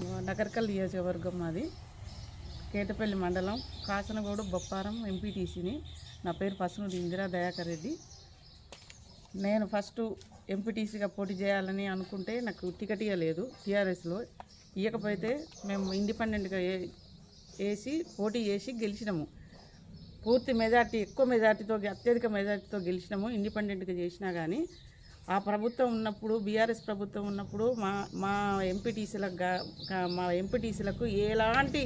నగర్కల్ నియోజకవర్గం మాది. కేటపల్లి మండలం కాసనగూడు బొప్పారం ఎంపీటీసీని. నా పేరు పసునూరి ఇందిరా దయాకర్ రెడ్డి. నేను ఫస్ట్ ఎంపీటీసీగా పోటీ చేయాలని అనుకుంటే నాకు టికెట్ ఇవ్వలేదు టీఆర్ఎస్లో. ఇవ్వకపోతే మేము ఇండిపెండెంట్గా వేసి పోటీ చేసి గెలిచినాము. పూర్తి మెజార్టీ ఎక్కువ మెజార్టీతో అత్యధిక మెజార్టీతో గెలిచినాము. ఇండిపెండెంట్గా చేసినా కానీ ఆ ప్రభుత్వం ఉన్నప్పుడు బీఆర్ఎస్ ప్రభుత్వం ఉన్నప్పుడు మా మా ఎంపీటీసీలకు మా ఎంపీటీసీలకు ఎలాంటి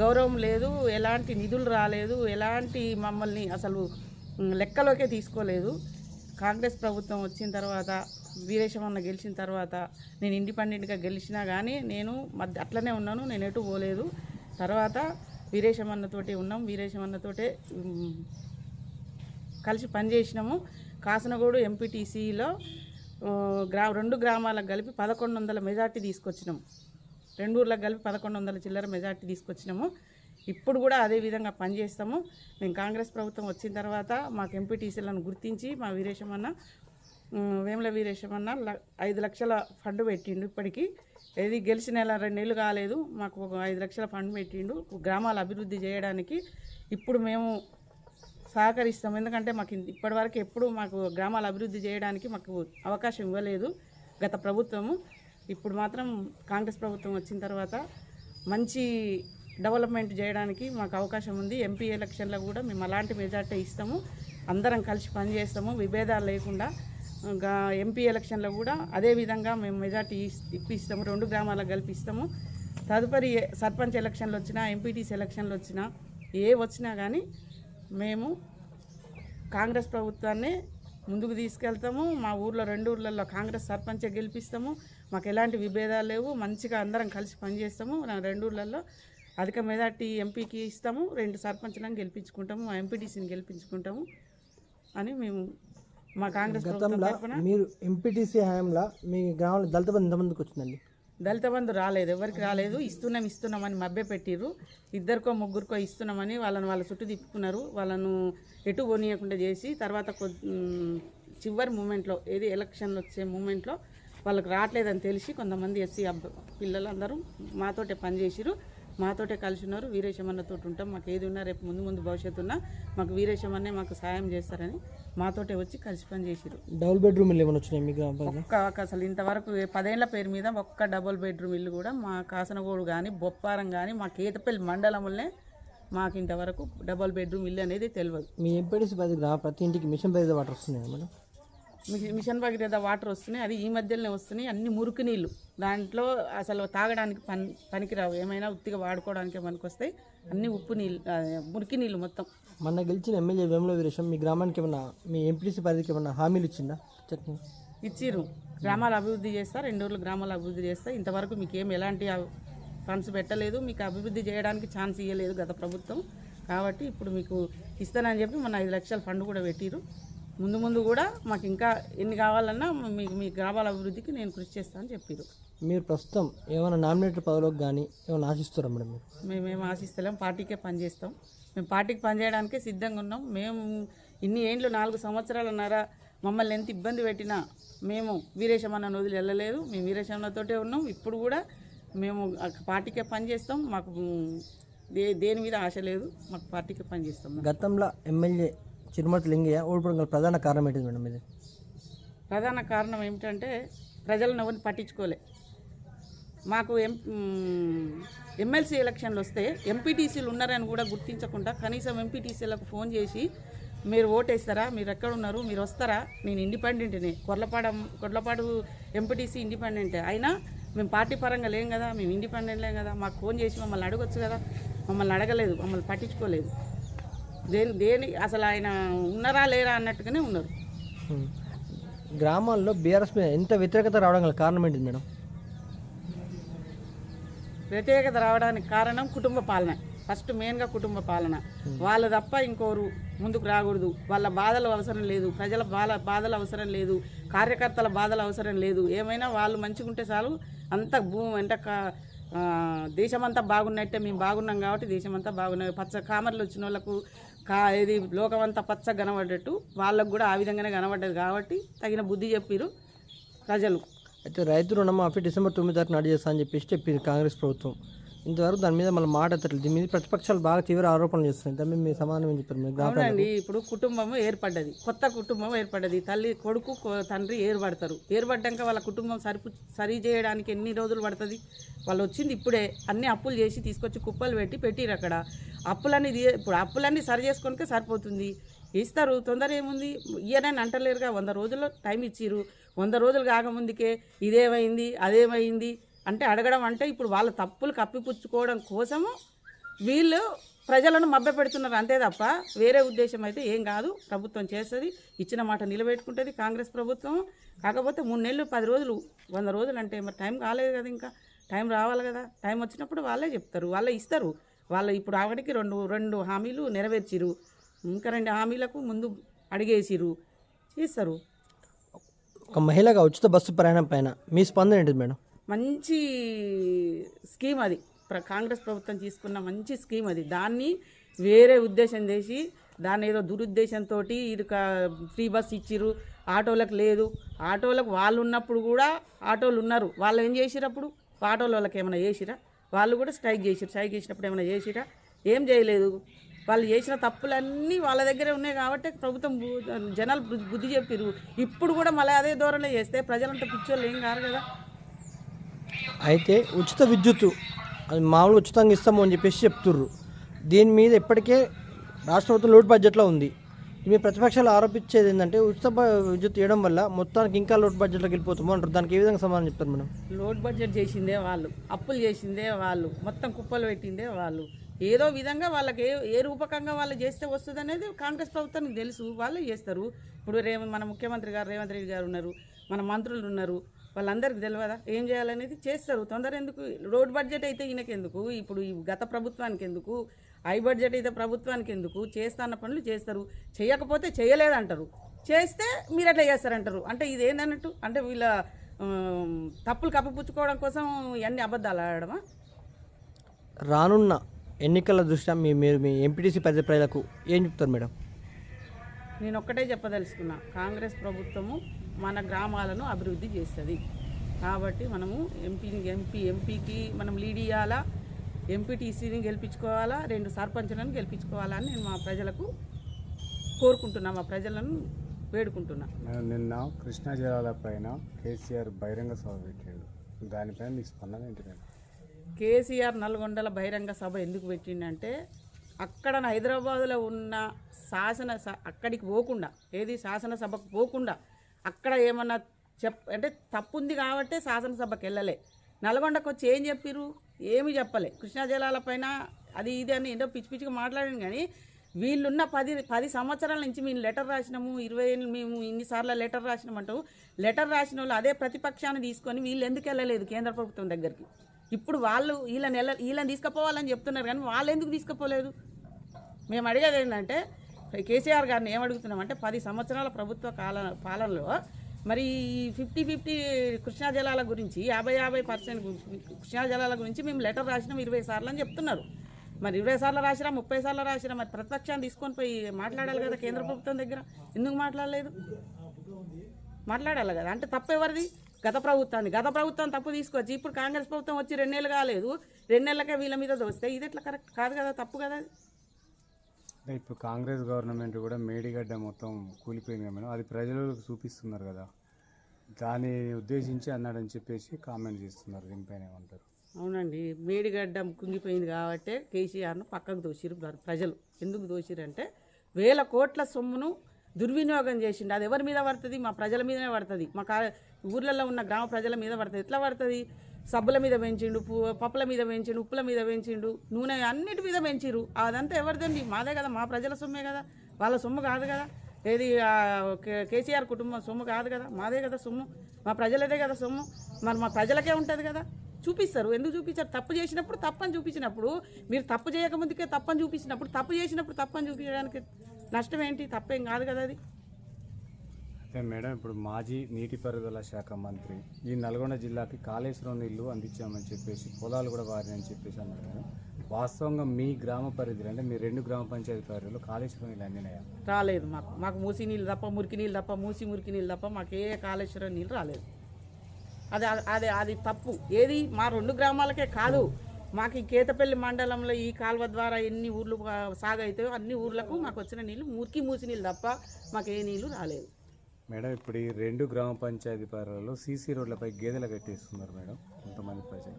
గౌరవం లేదు ఎలాంటి నిధులు రాలేదు ఎలాంటి మమ్మల్ని అసలు లెక్కలోకే తీసుకోలేదు. కాంగ్రెస్ ప్రభుత్వం వచ్చిన తర్వాత వీరేశమన్న గెలిచిన తర్వాత నేను ఇండిపెండెంట్గా గెలిచినా కానీ నేను మధ్య అట్లనే ఉన్నాను నేను ఎటు పోలేదు. తర్వాత వీరేశమన్నతోటి ఉన్నాం వీరేశమన్నతోటే కలిసి పనిచేసినాము. కాసనగూడు ఎంపీటీసీలో గ్రా రెండు గ్రామాలకు కలిపి పదకొండు వందల మెజార్టీ తీసుకొచ్చినాము రెండు ఊర్లకు కలిపి పదకొండు వందల చిల్లర మెజార్టీ తీసుకొచ్చినాము. ఇప్పుడు కూడా అదే విధంగా పనిచేస్తాము. మేము కాంగ్రెస్ ప్రభుత్వం వచ్చిన తర్వాత మాకు ఎంపీటీసీలను గుర్తించి మా వీరేశమన్న వేముల వీరేశమన్న ల- ఐదు లక్షల ఫండ్ పెట్టిండు ఇప్పటికీ. ఏది గెలిచి నెల రెండు నెలలు కాలేదు. మాకు ఒక ఐదు లక్షల ఫండ్ పెట్టిండు. గ్రామాల అభివృద్ధి చేయడానికి ఇప్పుడు మేము సహకరిస్తాం. ఎందుకంటే మాకు ఇప్పటివరకు ఎప్పుడు మాకు గ్రామాల అభివృద్ధి చేయడానికి మాకు అవకాశం ఇవ్వలేదు గత ప్రభుత్వము. ఇప్పుడు మాత్రం కాంగ్రెస్ ప్రభుత్వం వచ్చిన తర్వాత మంచి డెవలప్మెంట్ చేయడానికి మాకు అవకాశం ఉంది. ఎంపీ ఎలక్షన్లో కూడా మేము అలాంటి మెజార్టీ ఇస్తాము. అందరం కలిసి పనిచేస్తాము విభేదాలు లేకుండా ఇంకా ఎంపీ ఎలక్షన్లో కూడా అదే విధంగా మేము మెజార్టీ ఇప్పిస్తాము. రెండు గ్రామాలకు కల్పిస్తాము తదుపరి సర్పంచ్ ఎలక్షన్లు వచ్చినా ఎంపీటీసీ ఎలక్షన్లు వచ్చినా ఏ వచ్చినా కానీ మేము కాంగ్రెస్ ప్రభుత్వాన్ని ముందుకు తీసుకెళ్తాము. మా ఊర్లో రెండు ఊర్లలో కాంగ్రెస్ సర్పంచ్ గెలిపిస్తాము. మాకు ఎలాంటి విభేదాలు లేవు. మంచిగా అందరం కలిసి పనిచేస్తాము. రెండు ఊర్లలో అధిక మెజార్టీ ఎంపీకి ఇస్తాము. రెండు సర్పంచ్లను గెలిపించుకుంటాము. మా ఎంపీటీసీని గెలిపించుకుంటాము అని మేము మా కాంగ్రెస్ ప్రభుత్వం గతంలో మీరు ఎంపీటీసీ హయాంలో మీ గ్రామంలో దళిత బంధు ఎంతమందికి వచ్చిందండి? దళిత బంధు రాలేదు ఎవరికి రాలేదు. ఇస్తున్నాం ఇస్తున్నామని మభ్య పెట్టిర్రు. ఇద్దరికో ముగ్గురికో ఇస్తున్నామని వాళ్ళని వాళ్ళ చుట్టూ తిప్పుకున్నారు. వాళ్ళను ఎటు పోనీయకుండా చేసి తర్వాత చివరి మూమెంట్లో ఏది ఎలక్షన్లు వచ్చే మూమెంట్లో వాళ్ళకి రావట్లేదని తెలిసి కొంతమంది ఎస్సీ అబ్బ పిల్లలందరూ మాతోటే పనిచేసిరు మాతోటే కలిసి ఉన్నారు వీరేశమన్నతో ఉంటాం మాకు ఏది ఉన్నా రేపు ముందు ముందు భవిష్యత్తు ఉన్నా మాకు వీరేశమన్నే మాకు సాయం చేస్తారని మాతోటే వచ్చి కలిసి పనిచేసిరు డబుల్ బెడ్రూమ్ ఇల్లు ఏమైనా వచ్చినాయి మీ గ్రామ పరిధిలో? ఒక్క అసలు ఇంతవరకు పదేళ్ళ పేరు మీద ఒక్క డబుల్ బెడ్రూమ్ ఇల్లు కూడా మా కాసనగోడు కానీ బొప్పారం కానీ మా కేతపల్లి మండలంలోనే మాకు ఇంతవరకు డబుల్ బెడ్రూమ్ ఇల్లు అనేది తెలియదు మీ గ్రామ ప్రతి ఇంటికి మిషన్ పరిధి వాటర్ వస్తున్నాయి మేడం? మిషన్ భగీరథ వాటర్ వస్తున్నాయి అది ఈ మధ్యలోనే వస్తున్నాయి అన్ని మురికి నీళ్ళు. దాంట్లో అసలు తాగడానికి పని పనికిరావు. ఏమైనా ఉత్తిగా వాడుకోవడానికి పనికొస్తాయి. అన్ని ఉప్పు నీళ్ళు మురికి నీళ్ళు మొత్తం. మొన్న గెలిచిన ఎమ్మెల్యే వేముల వీరేశం మీ గ్రామానికి ఏమన్నా మీ ఎంపీటీసీ పరిధికి ఏమన్నా హామీలు ఇచ్చిందా? చెప్పండి ఇచ్చిర్రు. గ్రామాల అభివృద్ధి చేస్తా రెండు ఊర్లు గ్రామాల అభివృద్ధి చేస్తా. ఇంతవరకు మీకు ఏం ఎలాంటి ఫండ్స్ పెట్టలేదు. మీకు అభివృద్ధి చేయడానికి ఛాన్స్ ఇవ్వలేదు గత ప్రభుత్వం. కాబట్టి ఇప్పుడు మీకు ఇస్తానని చెప్పి మన ఐదు లక్షల ఫండ్ కూడా పెట్టిరు ముందు ముందు కూడా మాకు ఇంకా ఎన్ని కావాలన్నా మీకు మీ గ్రామాల అభివృద్ధికి నేను కృషి చేస్తానని చెప్పిరు మీరు ప్రస్తుతం ఏమైనా నామినేటెడ్ పదవిలోకి కానీ ఏమైనా ఆశిస్తారా మేడం మీరు? మేమేం ఆశిస్తలేం పార్టీకే పనిచేస్తాం మేము పార్టీకి పనిచేయడానికే సిద్ధంగా ఉన్నాం. మేము ఇన్ని ఏండ్లు నాలుగు సంవత్సరాలన్నర మమ్మల్ని ఎంత ఇబ్బంది పెట్టినా మేము వీరేశమన్న వదిలి వెళ్ళలేదు. మేము వీరేశమన్నతోటే ఉన్నాం. ఇప్పుడు కూడా మేము పార్టీకే పనిచేస్తాం మాకు దే దేని మీద ఆశ లేదు. మాకు పార్టీకే పనిచేస్తాం గతంలో ఎమ్మెల్యే చిరుమతి లింగయ్య ఓడిపోవడం గల ప్రధాన కారణం ఏంటిది మేడం ఇది? ప్రధాన కారణం ఏమిటంటే ప్రజలను ఎవరిని పట్టించుకోలే. మాకు ఎం ఎమ్మెల్సీ ఎలక్షన్లు వస్తే ఎంపీటీసీలు ఉన్నారని కూడా గుర్తించకుండా కనీసం ఎంపీటీసీలకు ఫోన్ చేసి మీరు ఓటేస్తారా? మీరు ఎక్కడున్నారు? మీరు వస్తారా? నేను ఇండిపెండెంట్నే. కొర్లపాడ కొర్లపాడు ఎంపీటీసీ ఇండిపెండెంటే. అయినా మేము పార్టీ పరంగా లేం కదా మేము ఇండిపెండెంట్లే కదా. మాకు ఫోన్ చేసి మమ్మల్ని అడగొచ్చు కదా. మమ్మల్ని అడగలేదు మమ్మల్ని పట్టించుకోలేదు. దేని దేని అసలు ఆయన ఉన్నారా లేరా అన్నట్టుగానే ఉన్నారు. గ్రామాల్లో బీఆర్ఎస్ మీద ఎంత వ్యతిరేకత రావడం గల కారణం ఏంటిది మేడం? వ్యతిరేకత రావడానికి కారణం కుటుంబ పాలన. ఫస్ట్ మెయిన్గా కుటుంబ పాలన. వాళ్ళు తప్ప ఇంకోరు ముందుకు రాకూడదు. వాళ్ళ బాధలు అవసరం లేదు. ప్రజల బాధ బాధలు అవసరం లేదు. కార్యకర్తల బాధలు అవసరం లేదు. ఏమైనా వాళ్ళు మంచిగా ఉంటే చాలు అంత భూ అంటే దేశమంతా బాగున్నట్టే మేము బాగున్నాం కాబట్టి దేశమంతా బాగున్నాయి పచ్చ కామర్లు వచ్చిన వాళ్ళకు కా ఇది లోకమంతా పచ్చ కనబడ్డట్టు వాళ్ళకు కూడా ఆ విధంగానే కనబడ్డది కాబట్టి తగిన బుద్ధి చెప్పిరు ప్రజలు. అయితే రైతు రుణమాఫీ డిసెంబర్ తొమ్మిది తారీఖు నాడు చేస్తా అని చెప్పేసి చెప్పింది కాంగ్రెస్ ప్రభుత్వం. ఇంతవరకు దాని మీద మళ్ళీ మాట ఎత్తట్లేదు. దీని మీద ప్రతిపక్షాలు బాగా తీవ్ర ఆరోపణలు చేస్తున్నాయి. దాని మీద మీ సమాధానం ఏం చెప్తారు మీరు? అవునండి ఇప్పుడు కుటుంబం ఏర్పడ్డది. కొత్త కుటుంబం ఏర్పడ్డది. తల్లి కొడుకు తండ్రి ఏర్పడతారు. ఏర్పడ్డాక వాళ్ళ కుటుంబం సరిపు సరి చేయడానికి ఎన్ని రోజులు పడుతుంది? వాళ్ళు వచ్చింది ఇప్పుడే. అన్ని అప్పులు చేసి తీసుకొచ్చి కుప్పలు పెట్టి పెట్టిరు అక్కడ. అప్పులన్నీ ఇప్పుడు అప్పులన్నీ సరి చేసుకొనికే సరిపోతుంది. ఇస్తారు. తొందర ఏముంది? ఇయ్యనని అంటలేరుగా. వంద రోజుల్లో టైం ఇచ్చిర్రు. వంద రోజులు కాకముందుకే ఇదేమైంది అదేమైంది? అంటే అడగడం అంటే ఇప్పుడు వాళ్ళ తప్పులు కప్పిపుచ్చుకోవడం కోసము వీళ్ళు ప్రజలను మభ్య పెడుతున్నారు అంతే తప్ప వేరే ఉద్దేశం అయితే ఏం కాదు. ప్రభుత్వం చేస్తుంది ఇచ్చిన మాట నిలబెట్టుకుంటుంది కాంగ్రెస్ ప్రభుత్వం. కాకపోతే మూడు నెలలు పది రోజులు వంద రోజులు అంటే మరి టైం కాలేదు కదా ఇంకా. టైం రావాలి కదా. టైం వచ్చినప్పుడు వాళ్ళే చెప్తారు వాళ్ళే ఇస్తారు. వాళ్ళు ఇప్పుడు ఆవిడకి రెండు రెండు హామీలు నెరవేర్చిరు ఇంకా రెండు హామీలకు ముందు అడిగేసిరు ఇస్తారు ఒక మహిళగా ఉచిత బస్సు ప్రయాణం పైన మీ స్పందన ఏంటిది మేడం? మంచి స్కీమ్ అది. ప్ర- కాంగ్రెస్ ప్రభుత్వం తీసుకున్న మంచి స్కీమ్ అది. దాన్ని వేరే ఉద్దేశం చేసి దాన్ని ఏదో దురుద్దేశంతో ఇది ఫ్రీ బస్ ఇచ్చిర్రు ఆటోలకు లేదు. ఆటోలకు వాళ్ళు ఉన్నప్పుడు కూడా ఆటోలు ఉన్నారు. వాళ్ళు ఏం చేసిరు అప్పుడు? ఆటోలు వాళ్ళకి ఏమైనా చేసిరా వాళ్ళు కూడా స్ట్రైక్ చేసిరు స్ట్రైక్ చేసినప్పుడు ఏమైనా చేసిరా ఏం చేయలేదు. వాళ్ళు చేసిన తప్పులన్నీ వాళ్ళ దగ్గరే ఉన్నాయి కాబట్టి ప్రభుత్వం జనాలు బుద్ధి చెప్పిరు ఇప్పుడు కూడా మళ్ళీ అదే ధోరణి చేస్తే ప్రజలంతా పిచ్చోళ్ళు ఏం కారు కదా. అయితే ఉచిత విద్యుత్ అది మామూలు ఉచితంగా ఇస్తాము అని చెప్పేసి చెప్తుర్రు. దీని మీద ఇప్పటికే రాష్ట్ర ప్రభుత్వం లోడ్ బడ్జెట్లో ఉంది. మీ ప్రతిపక్షాలు ఆరోపించేది ఏంటంటే ఉచిత విద్యుత్ ఇవ్వడం వల్ల మొత్తానికి ఇంకా లోడ్ బడ్జెట్లోకి వెళ్ళిపోతాము అంటారు. దానికి ఏ విధంగా సమాధానం చెప్తారు మేడం? లోడ్ బడ్జెట్ చేసిందే వాళ్ళు అప్పులు చేసిందే వాళ్ళు మొత్తం కుప్పలు పెట్టిందే వాళ్ళు. ఏదో విధంగా వాళ్ళకి ఏ ఏ రూపకంగా వాళ్ళు చేస్తే వస్తుంది అనేది కాంగ్రెస్ ప్రభుత్వానికి తెలుసు. వాళ్ళు చేస్తారు. ఇప్పుడు రే మన ముఖ్యమంత్రి గారు రేవంత్ రెడ్డి గారు ఉన్నారు మన మంత్రులు ఉన్నారు. వాళ్ళందరికీ తెలియదా ఏం చేయాలనేది? చేస్తారు. తొందర ఎందుకు రోడ్ బడ్జెట్ అయితే ఈయనకి ఎందుకు ఇప్పుడు ఈ గత ప్రభుత్వానికి ఎందుకు ఐ బడ్జెట్ అయితే ప్రభుత్వానికి ఎందుకు చేస్తాన్న పనులు చేస్తారు. చేయకపోతే చేయలేదంటారు. చేస్తే మీరు అట్లా చేస్తారంటారు? అంటే ఇది ఏందన్నట్టు అంటే వీళ్ళ తప్పులు కప్పిపుచ్చుకోవడం కోసం ఇవన్నీ అబద్ధాలు ఆడడమా? రానున్న ఎన్నికల దృష్ట్యా మీ మీరు మీ ఎంపీటీసీ పరిధి ప్రజలకు ఏం చెప్తారు మేడం? నేను ఒక్కటే చెప్పదలుచుకున్నా. కాంగ్రెస్ ప్రభుత్వము మన గ్రామాలను అభివృద్ధి చేస్తుంది. కాబట్టి మనము ఎంపీని ఎంపీ ఎంపీకి మనం లీడ్ ఇవ్వాలా ఎంపీటీసీని గెలిపించుకోవాలా రెండు సర్పంచులను గెలిపించుకోవాలా అని నేను మా ప్రజలకు కోరుకుంటున్నా మా ప్రజలను వేడుకుంటున్నా. నేను నిన్న కృష్ణా జలాల పైన కేసీఆర్ బహిరంగ సభ పెట్టిండు. దానిపైన మీకు స్పందన ఏంటి కేసీఆర్ నల్గొండల బహిరంగ సభ ఎందుకు పెట్టిండంటే అక్కడ హైదరాబాదులో ఉన్న శాసన అక్కడికి పోకుండా ఏది శాసనసభకు పోకుండా అక్కడ ఏమన్నా చెప్ అంటే తప్పు ఉంది కాబట్టే శాసనసభకి వెళ్ళలే. నల్గొండకు వచ్చి ఏం చెప్పిరు ఏమి చెప్పలే. కృష్ణా జలాల పైన అది ఇది అని ఏంటో పిచ్చి పిచ్చిగా మాట్లాడాను కానీ వీళ్ళున్న పది పది సంవత్సరాల నుంచి మేము లెటర్ రాసినాము ఇరవై ఏళ్ళు మేము ఇన్నిసార్లు లెటర్ రాసినామంటూ లెటర్ రాసిన వాళ్ళు అదే ప్రతిపక్షాన్ని తీసుకొని వీళ్ళు ఎందుకు వెళ్ళలేదు కేంద్ర ప్రభుత్వం దగ్గరికి? ఇప్పుడు వాళ్ళు వీళ్ళని వెళ్ళ వీళ్ళని తీసుకుపోవాలని చెప్తున్నారు కానీ వాళ్ళు ఎందుకు తీసుకుపోలేదు? మేము అడిగేది ఏంటంటే కేసీఆర్ గారిని ఏమడుగుతున్నామంటే పది సంవత్సరాల ప్రభుత్వ కాల పాలనలో మరి ఫిఫ్టీ ఫిఫ్టీ కృష్ణా జలాల గురించి యాభై యాభై పర్సెంట్ కృష్ణా జలాల గురించి మేము లెటర్ రాసినాం ఇరవై సార్లు అని చెప్తున్నారు. మరి ఇరవై సార్లు రాసినా ముప్పై సార్లు రాసినా మరి ప్రతిపక్షాన్ని తీసుకొని పోయి మాట్లాడాలి కదా కేంద్ర ప్రభుత్వం దగ్గర. ఎందుకు మాట్లాడలేదు? మాట్లాడాలి కదా. అంటే తప్పెవరిది గత ప్రభుత్వాన్ని. గత ప్రభుత్వం తప్పు తీసుకొచ్చి ఇప్పుడు కాంగ్రెస్ ప్రభుత్వం వచ్చి రెండేళ్ళు కాలేదు. రెండేళ్ళకే వీళ్ళ మీద దోస్తే. ఇది ఎట్లా కరెక్ట్? కాదు కదా? తప్పు కదా అంటే ఇప్పుడు కాంగ్రెస్ గవర్నమెంట్ కూడా మేడిగడ్డ మొత్తం కూలిపోయింది కదా మేడం. అది ప్రజలకు చూపిస్తున్నారు కదా. దాన్ని ఉద్దేశించి అన్నాడని చెప్పేసి కామెంట్ చేస్తున్నారు. దీనిపైన ఏమంటారు? అవునండి. మేడిగడ్డ కుంగిపోయింది కాబట్టి కేసీఆర్ను పక్కకు దోసిరు ప్రజలు. ఎందుకు దోసిరంటే వేల కోట్ల సొమ్మును దుర్వినియోగం చేసిండు. అది ఎవరి మీద పడుతుంది? మా ప్రజల మీదనే పడుతుంది. మా కా ఊర్లలో ఉన్న గ్రామ ప్రజల మీద పడుతుంది. ఎట్లా పడుతుంది? సబ్బుల మీద పెంచిండు పప్పుల మీద పెంచిండు ఉప్పుల మీద పెంచిండు నూనె అన్నిటి మీద పెంచిరు అదంతా ఎవరిదండి? మాదే కదా మా ప్రజల సొమ్మే కదా వాళ్ళ సొమ్ము కాదు కదా. ఏది కేసీఆర్ కుటుంబం సొమ్ము కాదు కదా మాదే కదా సొమ్ము మా ప్రజలదే కదా సొమ్ము మరి మా ప్రజలకే ఉంటుంది కదా. చూపిస్తారు. ఎందుకు చూపించారు? తప్పు చేసినప్పుడు తప్పని చూపించినప్పుడు మీరు తప్పు చేయకముందుకే తప్పని చూపించినప్పుడు తప్పు చేసినప్పుడు తప్పని చూపించడానికి నష్టం ఏంటి? తప్పేం కాదు కదా అది. మేడం. ఇప్పుడు మాజీ నీటిపారుదల శాఖ మంత్రి ఈ నల్గొండ జిల్లాకి కాళేశ్వరం నీళ్ళు అందించామని చెప్పేసి పొలాలు కూడా వారిని చెప్పేసి అన్నారు మేడం వాస్తవంగా మీ గ్రామ పరిధిలో అంటే మీ రెండు గ్రామ పంచాయతీ పరిధిలో కాళేశ్వరం నీళ్ళు అందినాయా? రాలేదు మాకు. మాకు మూసి నీళ్ళు తప్ప మురికి నీళ్ళు తప్ప మూసి మురికి నీళ్ళు తప్ప మాకు ఏ కాళేశ్వరం నీళ్ళు రాలేదు. అది అది అది తప్పు. ఏది? మా రెండు గ్రామాలకే కాదు. మాకు ఈ కేతపల్లి మండలంలో ఈ కాలువ ద్వారా ఎన్ని ఊర్లు సాగైతాయో అన్ని ఊర్లకు మాకు వచ్చిన నీళ్ళు మురికి మూసి నీళ్ళు తప్ప మాకు ఏ నీళ్ళు రాలేదు. మేడం ఇప్పుడు ఈ రెండు గ్రామ పంచాయతీ పరిధిలో సీసీ రోడ్లపై గేదెలు కట్టేస్తున్నారు మేడం కొంతమంది ప్రజలు.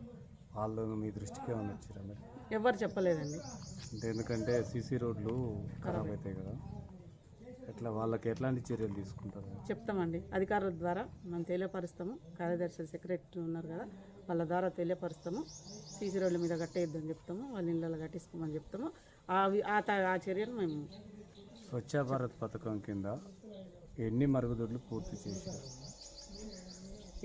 వాళ్ళు మీ దృష్టికి ఏమైనా వచ్చారా మేడం? ఎవరు చెప్పలేదండి. అంటే ఎందుకంటే సీసీ రోడ్లు ఖరాబ్ అవుతాయి కదా. ఎట్లా వాళ్ళకి ఎట్లాంటి చర్యలు తీసుకుంటారు? చెప్తామండి. అధికారుల ద్వారా మనం తెలియపరుస్తాము. కార్యదర్శి సెక్రటరీ ఉన్నారు కదా వాళ్ళ ద్వారా తెలియపరుస్తాము. సీసీ రోడ్ల మీద కట్టేయద్దని చెప్తాము. వాళ్ళ ఇళ్ళలో కట్టించుకోమని చెప్తాము. ఆ చర్యలు మేము స్వచ్ఛ భారత్ పథకం కింద ఎన్ని మరుగుదొడ్లు పూర్తి చేశారు?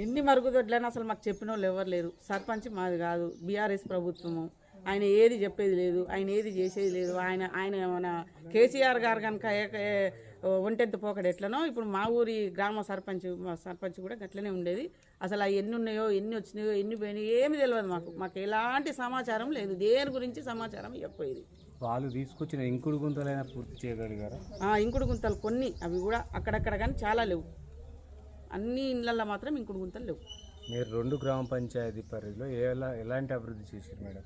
ఎన్ని మరుగుదొడ్లని అసలు మాకు చెప్పిన వాళ్ళు ఎవరు లేరు. సర్పంచ్ మాది కాదు బీఆర్ఎస్ ప్రభుత్వము. ఆయన ఏది చెప్పేది లేదు ఆయన ఏది చేసేది లేదు. ఆయన ఆయన మన కేసీఆర్ గారు కనుక ఒంటెంత పోకడ ఎట్లనో ఇప్పుడు మా ఊరి గ్రామ సర్పంచ్ మా సర్పంచ్ కూడా గట్లనే ఉండేది. అసలు అవి ఎన్ని ఉన్నాయో ఎన్ని వచ్చినాయో ఎన్ని పోయినాయో ఏమి తెలియదు మాకు. మాకు ఎలాంటి సమాచారం లేదు. దేని గురించి సమాచారం చెప్పేది వాళ్ళు తీసుకొచ్చిన ఇంకుడు గుంతలైనా పూర్తి చేయగలిగారా? ఇంకుడు గుంతలు కొన్ని అవి కూడా అక్కడక్కడ కానీ చాలా లేవు. అన్ని ఇళ్ళల్లో మాత్రం ఇంకుడు గుంతలు లేవు. మీరు రెండు గ్రామ పంచాయతీ పరిధిలో ఎలా ఎలాంటి అభివృద్ధి చేశారు మేడం?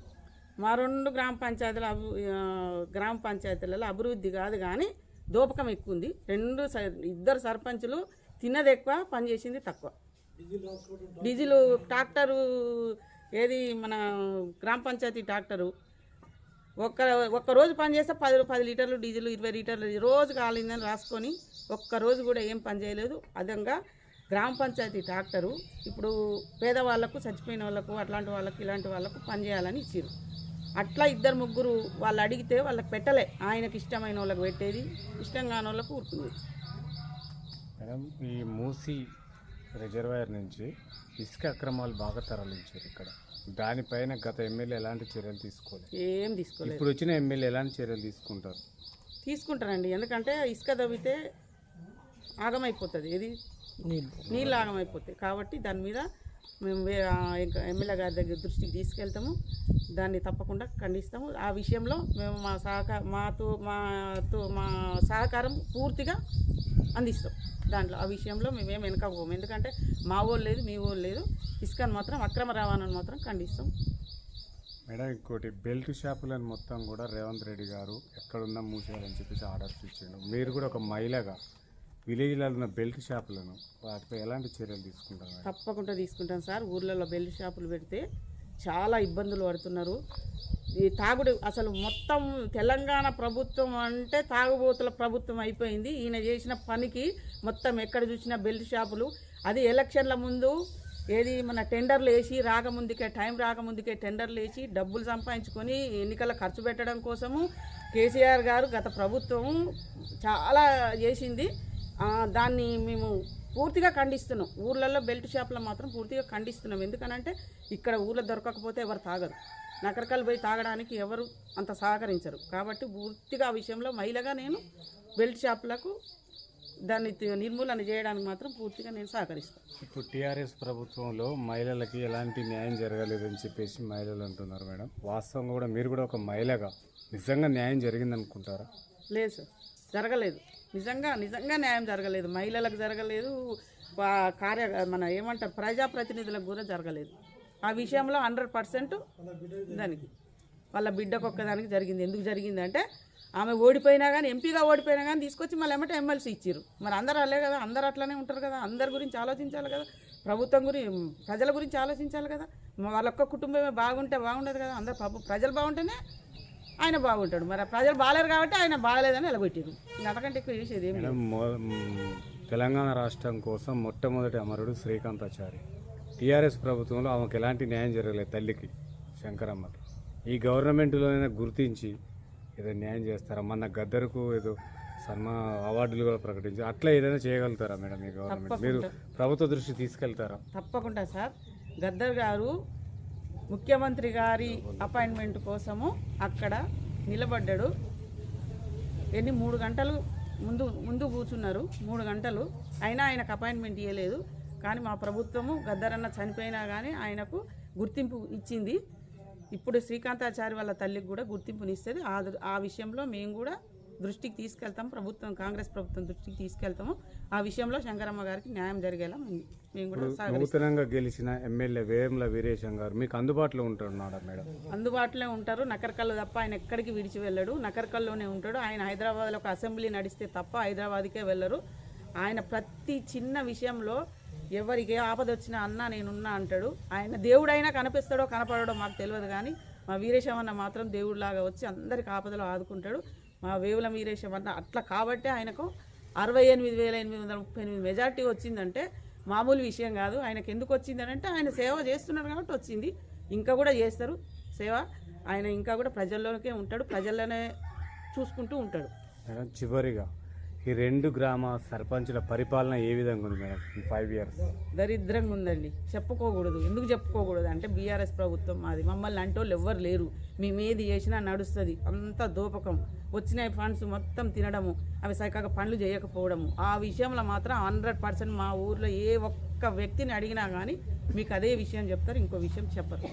మా రెండు గ్రామ పంచాయతీల అభి గ్రామ పంచాయతీలలో అభివృద్ధి కాదు కానీ దోపకం ఎక్కువ ఉంది. రెండు ఇద్దరు సర్పంచులు తిన్నది ఎక్కువ పనిచేసింది తక్కువ. డీజిల్ ట్రాక్టరు ఏది మన గ్రామ పంచాయతీ ట్రాక్టరు ఒక్క ఒక్క రోజు పని చేస్తే పది పది లీటర్లు డీజిల్ ఇరవై లీటర్లు రోజు కాలిందని రాసుకొని ఒక్క రోజు కూడా ఏం పని చేయలేదు. అదంగా గ్రామ పంచాయతీ ట్రాక్టరు ఇప్పుడు పేదవాళ్ళకు చచ్చిపోయిన వాళ్ళకు అట్లాంటి వాళ్ళకు ఇలాంటి వాళ్ళకు పని చేయాలని ఇచ్చారు అట్లా ఇద్దరు ముగ్గురు వాళ్ళు అడిగితే వాళ్ళకి పెట్టలే. ఆయనకి ఇష్టమైన వాళ్ళకి పెట్టేది ఇష్టం కాని వాళ్ళకు ఊరుకుంది మేడం ఈ మూసి రిజర్వాయర్ నుంచి ఇసుక అక్రమాలు బాగా తరలించారు ఇక్కడ. దానిపైన గత ఎమ్మెల్యే ఎలాంటి చర్యలు తీసుకోలేదు? ఏం తీసుకోలేదు. ఇప్పుడు వచ్చిన ఎమ్మెల్యే ఎలాంటి చర్యలు తీసుకుంటారు? తీసుకుంటారండి. ఎందుకంటే ఇసుక తవ్వితే ఆగమైపోతుంది. ఇది నీళ్ళు. నీళ్ళు ఆగమైపోతాయి. కాబట్టి దాని మీద మేము వే- ఇంకా ఎమ్మెల్యే గారి దగ్గర దృష్టికి తీసుకెళ్తాము. దాన్ని తప్పకుండా ఖండిస్తాము. ఆ విషయంలో మేము మా సహకార మాతో మాతో మా సహకారం పూర్తిగా అందిస్తాం. దాంట్లో ఆ విషయంలో మేమేం వెనకపోము ఎందుకంటే మా వాళ్ళు లేదు మీ వాళ్ళు లేదు. ఇస్కాన్ మాత్రం అక్రమ రవాణాను మాత్రం ఖండిస్తాం. మేడం ఇంకోటి బెల్ట్ షాపులను మొత్తం కూడా రేవంత్ రెడ్డి గారు ఎక్కడున్నా మూసేయాలని చెప్పేసి ఆర్డర్స్ ఇచ్చిండు. మీరు కూడా ఒక మహిళగా విలేజ్లలో ఉన్న బెల్ట్ షాపులను వాటిపై ఎలాంటి చర్యలు తీసుకుంటాం తప్పకుండా తీసుకుంటాం సార్. ఊర్లలో బెల్ట్ షాపులు పెడితే చాలా ఇబ్బందులు పడుతున్నారు. ఈ తాగుడు అసలు మొత్తం తెలంగాణ ప్రభుత్వం అంటే తాగుబోతుల ప్రభుత్వం అయిపోయింది. ఈయన చేసిన పనికి మొత్తం ఎక్కడ చూసినా బెల్ట్ షాపులు. అది ఎలక్షన్ల ముందు ఏది మన టెండర్లు వేసి రాకముందుకే టైం రాకముందుకే టెండర్లు వేసి డబ్బులు సంపాదించుకొని ఎన్నికల ఖర్చు పెట్టడం కోసము కేసీఆర్ గారు గత ప్రభుత్వం చాలా చేసింది. దాన్ని మేము పూర్తిగా ఖండిస్తున్నాం. ఊర్లలో బెల్ట్ షాపులో మాత్రం పూర్తిగా ఖండిస్తున్నాం. ఎందుకనంటే ఇక్కడ ఊర్లో దొరకకపోతే ఎవరు తాగరు. నకరకాలు పోయి తాగడానికి ఎవరు అంత సహకరించరు. కాబట్టి పూర్తిగా ఆ విషయంలో మహిళగా నేను బెల్ట్ షాపులకు దాన్ని నిర్మూలన చేయడానికి మాత్రం పూర్తిగా నేను సహకరిస్తాను. ఇప్పుడు టీఆర్ఎస్ ప్రభుత్వంలో మహిళలకి ఎలాంటి న్యాయం జరగలేదని చెప్పేసి మహిళలు అంటున్నారు మేడం. వాస్తవంగా కూడా మీరు కూడా ఒక మహిళగా నిజంగా న్యాయం జరిగింది అనుకుంటారా లేదు సార్. జరగలేదు. నిజంగా నిజంగా న్యాయం జరగలేదు. మహిళలకు జరగలేదు వా- కార్య మన ఏమంటారు ప్రజాప్రతినిధులకు కూడా జరగలేదు. ఆ విషయంలో హండ్రెడ్ పర్సెంట్ దానికి వాళ్ళ బిడ్డకు ఒక్కదానికి జరిగింది. ఎందుకు జరిగింది అంటే ఆమె ఓడిపోయినా కానీ ఎంపీగా ఓడిపోయినా కానీ తీసుకొచ్చి మళ్ళీ ఏమంటే ఎమ్మెల్సీ ఇచ్చారు మరి అందరూ అలే కదా అందరూ అట్లనే ఉంటారు కదా అందరి గురించి ఆలోచించాలి కదా ప్రభుత్వం గురించి ప్రజల గురించి ఆలోచించాలి కదా. వాళ్ళ ఒక్క కుటుంబమే బాగుంటే బాగుండదు కదా అందరు ప్రజలు బాగుంటేనే ఆయన బాగుంటాడు. మరి ప్రజలు బాగాలేరు కాబట్టి ఆయన బాగాలేదని నిలబెట్టారు. అంతకంటే ఎక్కువ చేసేది ఏమి మొ- మ్, తెలంగాణ రాష్ట్రం కోసం మొట్టమొదటి అమరుడు శ్రీకాంతాచారి. టీఆర్ఎస్ ప్రభుత్వంలో ఆమెకు ఎలాంటి న్యాయం జరగలేదు తల్లికి శంకరమ్మకి. ఈ గవర్నమెంట్లోనైనా గుర్తించి ఏదో న్యాయం చేస్తారా? మొన్న గద్దరుకు ఏదో సన్మా అవార్డులు కూడా ప్రకటించి అట్లా ఏదైనా చేయగలుగుతారా మేడం ఈ గవర్నమెంట్? మీరు ప్రభుత్వ దృష్టి తీసుకెళ్తారా? తప్పకుండా సార్. గద్దర్ గారు ముఖ్యమంత్రి గారి అపాయింట్మెంట్ కోసము అక్కడ నిలబడ్డాడు. ఎన్ని? మూడు గంటలు ముందు ముందు కూర్చున్నారు. మూడు గంటలు. అయినా ఆయనకు అపాయింట్మెంట్ ఇవ్వలేదు కానీ మా ప్రభుత్వము గద్దరన్న చనిపోయినా కానీ ఆయనకు గుర్తింపు ఇచ్చింది. ఇప్పుడు శ్రీకాంతాచారి వాళ్ళ తల్లికి కూడా గుర్తింపునిస్తుంది. ఆ విషయంలో మేము కూడా దృష్టికి తీసుకెళ్తాం ప్రభుత్వం కాంగ్రెస్ ప్రభుత్వం దృష్టికి తీసుకెళ్తాము. ఆ విషయంలో శంకరమ్మ గారికి న్యాయం జరిగేలా మేము కూడా నూతనంగా గెలిచిన ఎమ్మెల్యే వేముల వీరేశం గారు మీకు అందుబాటులో ఉంటున్నాడా మేడం? అందుబాటులో ఉంటారు. నకరకల్లు తప్ప ఆయన ఎక్కడికి విడిచి వెళ్ళడు. నకరకల్లోనే ఉంటాడు. ఆయన హైదరాబాద్లో ఒక అసెంబ్లీ నడిస్తే తప్ప హైదరాబాద్కే వెళ్ళరు. ఆయన ప్రతి చిన్న విషయంలో ఎవరికి ఏ ఆపద వచ్చినా అన్న నేనున్నా అంటాడు. ఆయన దేవుడైనా కనిపిస్తాడో కనపడడో మాకు తెలియదు కానీ మా వీరేశం అన్న మాత్రం దేవుడిలాగా వచ్చి అందరికి ఆపదలో ఆదుకుంటాడు. మా వేవుల వీరేశం అన్న అట్లా కాబట్టే ఆయనకు అరవై ఎనిమిది వేల ఎనిమిది వందల ముప్పై ఎనిమిది మెజార్టీ వచ్చిందంటే మామూలు విషయం కాదు. ఆయనకు ఎందుకు వచ్చిందనంటే ఆయన సేవ చేస్తున్నారు కాబట్టి వచ్చింది. ఇంకా కూడా చేస్తారు సేవ. ఆయన ఇంకా కూడా ప్రజల్లోకే ఉంటాడు. ప్రజల్లోనే చూసుకుంటూ ఉంటాడు. చివరిగా ఈ రెండు గ్రామ సర్పంచుల పరిపాలన ఏ విధంగా ఉంది మేడం? ఈ ఫైవ్ ఇయర్స్ దరిద్రంగా ఉందండి. చెప్పుకోకూడదు. ఎందుకు చెప్పుకోకూడదు? అంటే బీఆర్ఎస్ ప్రభుత్వం మాది. మమ్మల్ని అంటోళ్ళు ఎవ్వరు లేరు. మేము ఏది చేసినా నడుస్తుంది. అంత దోపకం. వచ్చిన ఫండ్స్ మొత్తం తినడము. అవి సరిగ్గా పనులు చేయకపోవడము. ఆ విషయంలో మాత్రం హండ్రెడ్ పర్సెంట్ మా ఊర్లో ఏ ఒక్క వ్యక్తిని అడిగినా కానీ మీకు అదే విషయం చెప్తారు ఇంకో విషయం చెప్పరు.